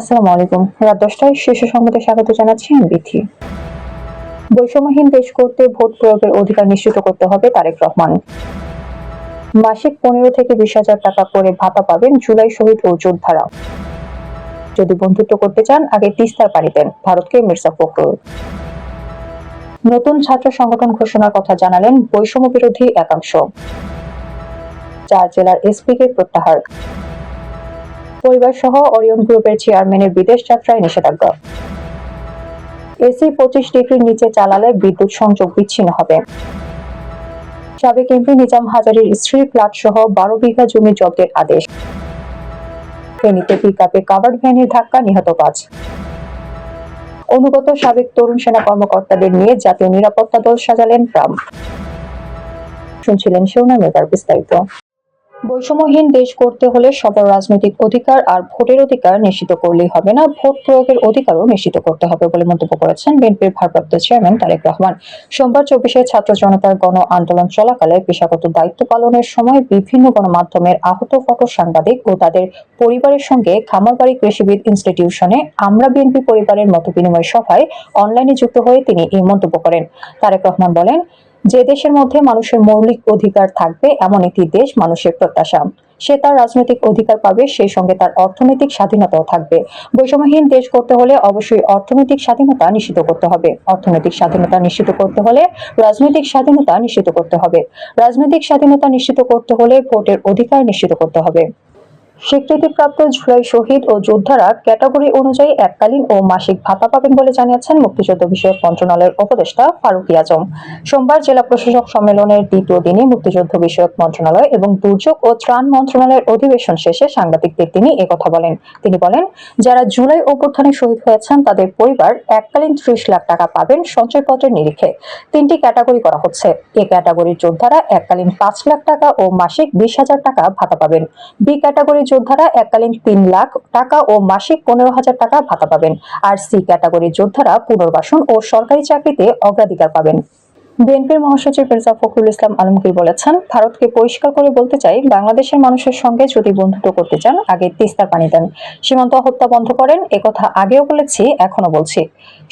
আসসালামু আলাইকুম। রাত দশটায় শীর্ষ সংবাদে স্বাগত জানাচ্ছি আমি বিথি বৈষম্যহীন দেশ করতে ভোট প্রয়োগের অধিকার নিশ্চিত করতে হবে তারেক রহমান। মাসিক পনেরো থেকে বিশ হাজার টাকা করে ভাতা পাবেন জুলাই শহীদ ও যোদ্ধারা। যদি বন্ধুত্ব করতে চান, আগে তিস্তার পানি দেন, ভারতকে মির্জা ফখরুল। নতুন ছাত্র সংগঠন ঘোষণার কথা জানালেন বৈষম্য বিরোধী একাংশ। চার জেলার এসপিকে প্রত্যাহার। পরিবার সহ অরিয়ন গ্রুপের চেয়ারম্যানের বিদেশ যাত্রায় নিষেধাজ্ঞা। এসি পঁচিশ ডিগ্রির নিচে চালালে বিদ্যুৎ সংযোগ বিচ্ছিন্ন হবে। সাবেক এমপি নিজাম হাজারের স্ত্রীর ফ্ল্যাট সহ বারো বিঘা জমি জব্দের আদেশ। ফেনীতে পিকআপে কাভার্ড ভ্যানের ধাক্কা, নিহত পাঁচ। অনুগত সাবেক তরুণ সেনা কর্মকর্তাদের নিয়ে জাতীয় নিরাপত্তা দল সাজালেন ট্রাম্প। শুনছিলেন শিরোনামে তার বিস্তারিত। বৈষম্যহীন দেশ করতে হলে সবার রাজনৈতিক অধিকার আর ভোটের অধিকার নিশ্চিত করলেই হবে না। ভোট প্রয়োগের অধিকারও নিশ্চিত করতে হবে বলে মন্তব্য করেছেন বিএনপির ভারপ্রাপ্ত চেয়ারম্যান তারেক রহমান। সোমবার চব্বিশে ছাত্র জনতার গণ আন্দোলন চলাকালে পেশাগত দায়িত্ব পালনের সময় বিভিন্ন গণমাধ্যমের আহত ফটো সাংবাদিক ও তাদের পরিবারের সঙ্গে খামারবাড়ি কৃষিবিদ ইনস্টিটিউশনে আমরা বিএনপি পরিবারের মত বিনিময় সভায় অনলাইনে যুক্ত হয়ে তিনি এই মন্তব্য করেন। তারেক রহমান বলেন যে দেশের মধ্যে মানুষের মৌলিক অধিকার থাকবে, এমন একটি দেশ মানুষের প্রত্যাশা। সে তার রাজনৈতিক অধিকার পাবে, সেই সঙ্গে তার অর্থনৈতিক স্বাধীনতাও থাকবে। বৈষম্যহীন দেশ করতে হলে অবশ্যই অর্থনৈতিক স্বাধীনতা নিশ্চিত করতে হবে। অর্থনৈতিক স্বাধীনতা নিশ্চিত করতে হলে রাজনৈতিক স্বাধীনতা নিশ্চিত করতে হবে। রাজনৈতিক স্বাধীনতা নিশ্চিত করতে হলে ভোটের অধিকার নিশ্চিত করতে হবে। স্বীকৃতিপ্রাপ্ত জুলাই শহীদ ও যোদ্ধারা ক্যাটাগরি অনুযায়ী এককালীন ও মাসিক ভাতা পাবেন বলে জানিয়েছেন মুক্তিযুদ্ধ বিষয়ক মন্ত্রণালয়ের উপদেষ্টা ফারুকি আজম সোমবার জেলা প্রশাসক সম্মেলনের দ্বিতীয় দিনে মুক্তিযুদ্ধ বিষয়ক মন্ত্রণালয় এবং দুর্যোগ ও ত্রাণ মন্ত্রণালয়ের অধিবেশন শেষে সাংবাদিকদের তিনি একথা বলেন। তিনি বলেন, যারা জুলাই অভ্যুত্থানে শহীদ হয়েছেন, তাদের পরিবার এককালীন ত্রিশ লাখ টাকা পাবেন সঞ্চয়পত্রের নিরিখে। তিনটি ক্যাটাগরি করা হচ্ছে। এ ক্যাটাগরির যোদ্ধারা এককালীন পাঁচ লাখ টাকা ও মাসিক বিশ হাজার টাকা ভাতা পাবেন। বি ক্যাটাগরির যোদ্ধারা এককালীন তিন লাখ টাকা ও মাসিক পনেরো হাজার টাকা ভাতা পাবেন। আর সি ক্যাটাগরির যোদ্ধারা পুনর্বাসন ও সরকারি চাকরিতে অগ্রাধিকার পাবেন। বিএনপির মহাসচিব মির্জা ফখরুল ইসলাম আলমগীর বলেছেন, ভারতকে পরিষ্কার করে বলতে চাই, বাংলাদেশের মানুষের সঙ্গে যদি বন্ধুত্ব করতে চান, আগে তিস্তার পানি দেন। সীমান্ত হত্যা বন্ধ করেন, একথা আগেও বলেছি এখনও বলছি।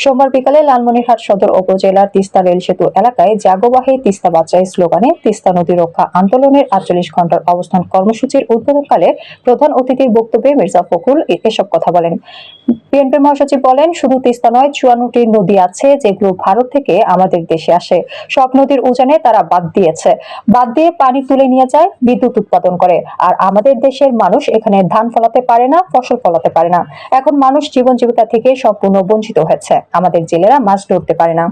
সোমবার বিকালে লালমনিরহাট সদর উপজেলার তিস্তা রেল সেতু এলাকায় জাগোবাহী তিস্তা বাচ্চাই স্লোগানে তিস্তা নদী রক্ষা আন্দোলনের আটচল্লিশ ঘণ্টার অবস্থান কর্মসূচির উদ্বোধনকালে প্রধান অতিথির বক্তব্যে মির্জা ফখরুল এসব কথা বলেন। বিএনপির মহাসচিব বলেন, শুধু তিস্তা নয়, চুয়ান্নটি নদী আছে যেগুলো ভারত থেকে আমাদের দেশে আসে। সব নদীর উজানে তারা বাদ দিয়েছে। বাদ দিয়ে পানি তুলে নিয়ে যায়, বিদ্যুৎ উৎপাদন করে। আর আমাদের দেশের মানুষ এখানে ধান ফলাতে পারে না, ফসল ফলাতে পারে না। এখন মানুষ জীবন জীবিকা থেকে সম্পূর্ণ বঞ্চিত হয়েছে। আমাদের জেলেরা মাছ ধরতে পারে না।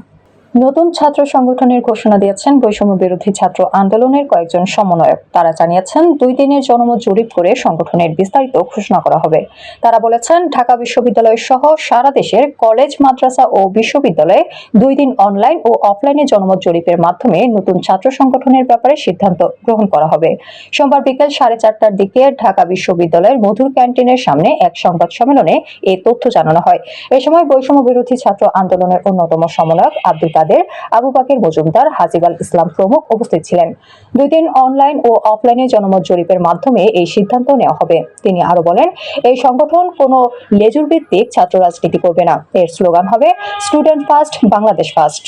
নতুন ছাত্র সংগঠনের ঘোষণা দিয়েছেন বৈষম্য বিরোধী ছাত্র আন্দোলনের কয়েকজন সমন্বয়ক। তারা জানিয়েছেন, দুই দিনের জনমত জরিপ করে সংগঠনের বিস্তারিত ঘোষণা করা হবে। তারা বলেছেন, ঢাকা বিশ্ববিদ্যালয় সহ সারা দেশের কলেজ, মাদ্রাসা ও বিশ্ববিদ্যালয়ে দুই দিন অনলাইন ও অফলাইনে জনমত জরিপের মাধ্যমে নতুন ছাত্র সংগঠনের ব্যাপারে সিদ্ধান্ত গ্রহণ করা হবে। সোমবার বিকেল সাড়ে চারটার দিকে ঢাকা বিশ্ববিদ্যালয়ের মধুর ক্যান্টিনের সামনে এক সংবাদ সম্মেলনে এই তথ্য জানানো হয়। এ সময় বৈষম্য বিরোধী ছাত্র আন্দোলনের অন্যতম সমন্বয়ক আব্দুল কাদের আবু বাকের মজুমদার, হাজিবাল ইসলাম প্রমুখ উপস্থিত ছিলেন। দুই দিন অনলাইন ও অফলাইনে জনমত জরিপের মাধ্যমে এই সিদ্ধান্ত নেওয়া হবে। তিনি আরও বলেন, এই সংগঠন কোনো লেজুর ভিত্তিক ছাত্র রাজনীতি করবে না। এর স্লোগান হবে, student first, Bangladesh first.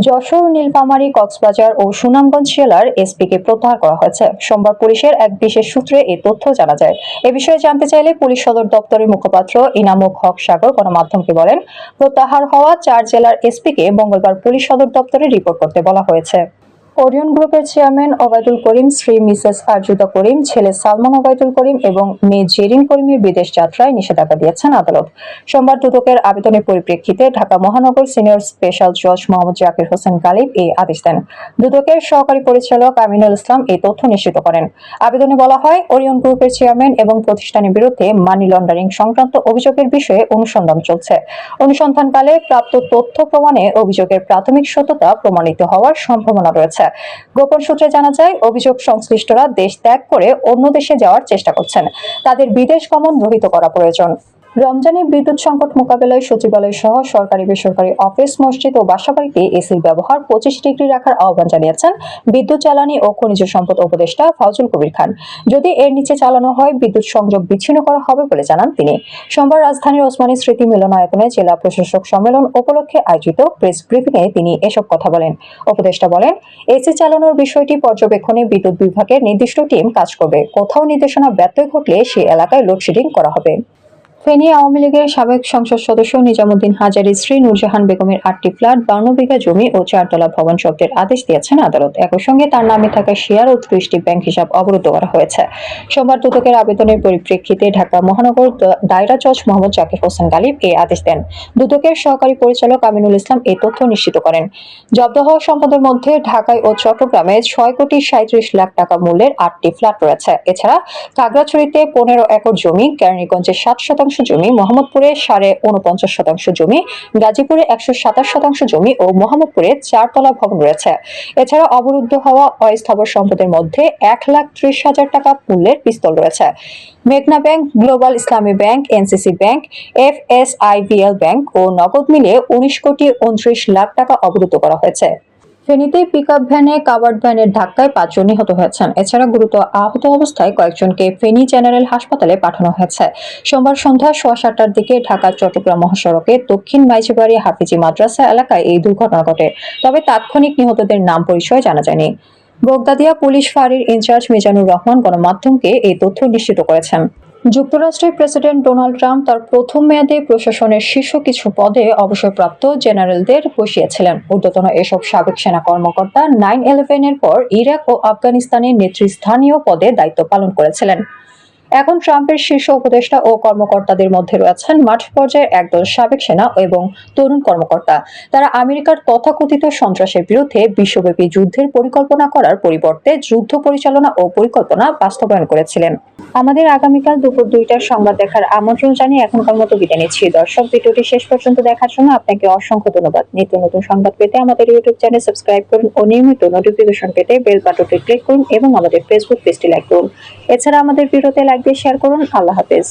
Jessore, Nilphamari, Cox's Bazar ও সুনামগঞ্জ জেলার এসপিকে প্রত্যাহার করা হয়েছে। সোমবার পুলিশের এক বিশেষ সূত্রে এ তথ্য জানা যায়। এ বিষয়ে জানতে চাইলে পুলিশ সদর দপ্তরের মুখপাত্র ইনামুক হক সাগর গণমাধ্যমকে বলেন, প্রত্যাহার হওয়া চার জেলার এসপিকে মঙ্গলবার পুলিশ সদর দপ্তরে রিপোর্ট করতে বলা হয়েছে। ওরিয়ন গ্রুপের চেয়ারম্যান ওবায়দুল করিম শ্রী মিসেস আরজুদা করিম, ছেলে সালমান ওবায়দুল করিম এবং মেয়ে জেরিন করিমের বিদেশ যাত্রায় নিষেধাজ্ঞা দিয়েছেন আদালত। সোমবার দুদকের আবেদনের পরিপ্রেক্ষিতে ঢাকা মহানগর সিনিয়র স্পেশাল জজ মোহাম্মদ জাকির হোসেন গালিব এই আদেশ দেন। দুদকের সহকারী পরিচালক আমিনুল ইসলাম এই তথ্য নিশ্চিত করেন। আবেদনে বলা হয়, ওরিয়ন গ্রুপের চেয়ারম্যান এবং প্রতিষ্ঠানের বিরুদ্ধে মানি লন্ডারিং সংক্রান্ত অভিযোগের বিষয়ে অনুসন্ধান চলছে। অনুসন্ধানকালে প্রাপ্ত তথ্য প্রমাণে অভিযোগের প্রাথমিক সত্যতা প্রমাণিত হওয়ার সম্ভাবনা রয়েছে। গোপন সূত্রে জানা যায়, অভিযোগ সংশ্লিষ্টরা দেশ ত্যাগ করে অন্য দেশে যাওয়ার চেষ্টা করছেন। তাদের বিদেশ গমন রহিত করা প্রয়োজন। রমজানে বিদ্যুৎ সংকট মোকাবেলায় সচিবালয় সহ সরকারি বেসরকারি অফিস, মসজিদ ও বাসাবাড়িতে এসির ব্যবহার পঁচিশ ডিগ্রি রাখার আহ্বান জানিয়েছেন বিদ্যুৎ জ্বালানি ও খনিজ সম্পদ উপদেষ্টা ফাউজুল কবির খান। যদি এর নিচে চালানো হয়, বিদ্যুৎ সংযোগ বিচ্ছিন্ন করা হবে বলে জানান তিনি। সোমবার রাজধানীর ওসমানী স্মৃতি মিলনায়তনে জেলা প্রশাসক সম্মেলন উপলক্ষে আয়োজিত প্রেস ব্রিফিংয়ে তিনি এসব কথা বলেন। উপদেষ্টা বলেন, এসি চালানোর বিষয়টি পর্যবেক্ষণে বিদ্যুৎ বিভাগের নির্দিষ্ট টিম কাজ করবে। কোথাও নির্দেশনা ব্যত্যয় ঘটলে সেই এলাকায় লোডশেডিং করা হবে। ফেনী আওয়ামী লীগের সাবেক সংসদ সদস্য নিজামুদ্দিন হাজারি স্ত্রী নূরজাহান বেগমের আটটি ফ্ল্যাট, বান্ন বিঘা জমি ও চারতলা ভবন জব্দের আদেশ দিয়েছেন আদালত। একই সঙ্গে তার নামে থাকা শেয়ার ও ত্রিশটি ব্যাংক হিসাব অবরুদ্ধ করা হয়েছে। সোমবার দুদকের আবেদনের পরিপ্রেক্ষিতে ঢাকা মহানগর দায়রা জজ মোহাম্মদ জাকির হোসেন গালিব এই আদেশ দেন। দুদকের সহকারী পরিচালক আমিনুল ইসলাম এই তথ্য নিশ্চিত করেন। জব্দ হওয়া সম্পদের মধ্যে ঢাকায় ও চট্টগ্রামে ছয় কোটি সাঁত্রিশ লাখ টাকা মূল্যের আটটি ফ্ল্যাট রয়েছে। এছাড়া খাগড়াছড়িতে পনেরো একর জমি, কেরানীগঞ্জে সাত শতাংশ জমি, মোহাম্মদপুরে সাড়ে উনপঞ্চাশ শতাংশ জমি, গাজীপুরে একশো সাতাশ শতাংশ জমি ও মোহাম্মদপুরে চারতলা ভবন রয়েছে। এছাড়া অবরুদ্ধ হওয়া অস্থাবর সম্পদের মধ্যে এক লাখ ত্রিশ হাজার টাকা মূল্যের পিস্তল রয়েছে। মেঘনা bank, global Islami bank, NCC bank F S IBL bank ও নগদ মিলে উনিশ কোটি উনত্রিশ লাখ টাকা অবরুদ্ধ করা হয়েছে। ফেনীতে পিকআপ ভ্যানে কাভার্ড ভ্যানের ধাক্কায় পাঁচজন নিহত হয়েছেন। এছাড়া গুরুতর আহত অবস্থায় কয়েকজনকে ফেনী জেনারেল হাসপাতালে পাঠানো হয়েছে। সোমবার সন্ধ্যা সোয়া সাতটার দিকে ঢাকা, চট্টগ্রাম মহাসড়কে দক্ষিণ মাইজিবাড়ি হাফিজি মাদ্রাসা এলাকায় এই দুর্ঘটনা ঘটে। তবে তাৎক্ষণিক নিহতদের নাম পরিচয় জানা যায়নি। বোগদাদিয়া পুলিশ ফাঁড়ির ইনচার্জ মিজানুর রহমান গণমাধ্যমকে এই তথ্য নিশ্চিত করেছেন। যুক্তরাষ্ট্রের প্রেসিডেন্ট ডোনাল্ড ট্রাম্প তার প্রথম মেয়াদে প্রশাসনের শীর্ষ কিছু পদে অবসরপ্রাপ্ত জেনারেলদের বসিয়েছিলেন। ঊর্ধ্বতন এসব সাবেক সেনা কর্মকর্তা নাইন ইলেভেনের পর ইরাক ও আফগানিস্তানের নেতৃস্থানীয় পদে দায়িত্ব পালন করেছিলেন। এখন ট্রাম্পের শীর্ষ উপদেষ্টা ও কর্মকর্তাদের মধ্যে রয়েছেন মাঠ পর্যায়ের একদল সাবেক সেনা এবং তরুণ কর্মকর্তা। তারা আমেরিকার তথাকথিত সন্ত্রাসের বিরুদ্ধে বিশ্বব্যাপী যুদ্ধের পরিকল্পনা করার পরিবর্তে যুদ্ধ পরিচালনা ও পরিকল্পনা বাস্তবায়ন করেছিলেন। আমাদের আগামীকাল দুপুর দুইটার সংবাদ দেখার আমন্ত্রণ জানিয়ে এখনকার মতো বিদায় নিচ্ছি। দর্শক, ভিডিওটি শেষ পর্যন্ত দেখার জন্য আপনাকে অসংখ্য ধন্যবাদ। নিত্য নতুন সংবাদ পেতে আমাদের ইউটিউব চ্যানেল সাবস্ক্রাইব করুন ও নিয়মিত নোটিফিকেশন পেতে বেল বাটনটি ক্লিক করুন এবং আমাদের ফেসবুক পেজটি লাইক করুন। এছাড়া আমাদের ভিডিওতে লাইক দিয়ে শেয়ার করুন। আল্লাহ হাফেজ।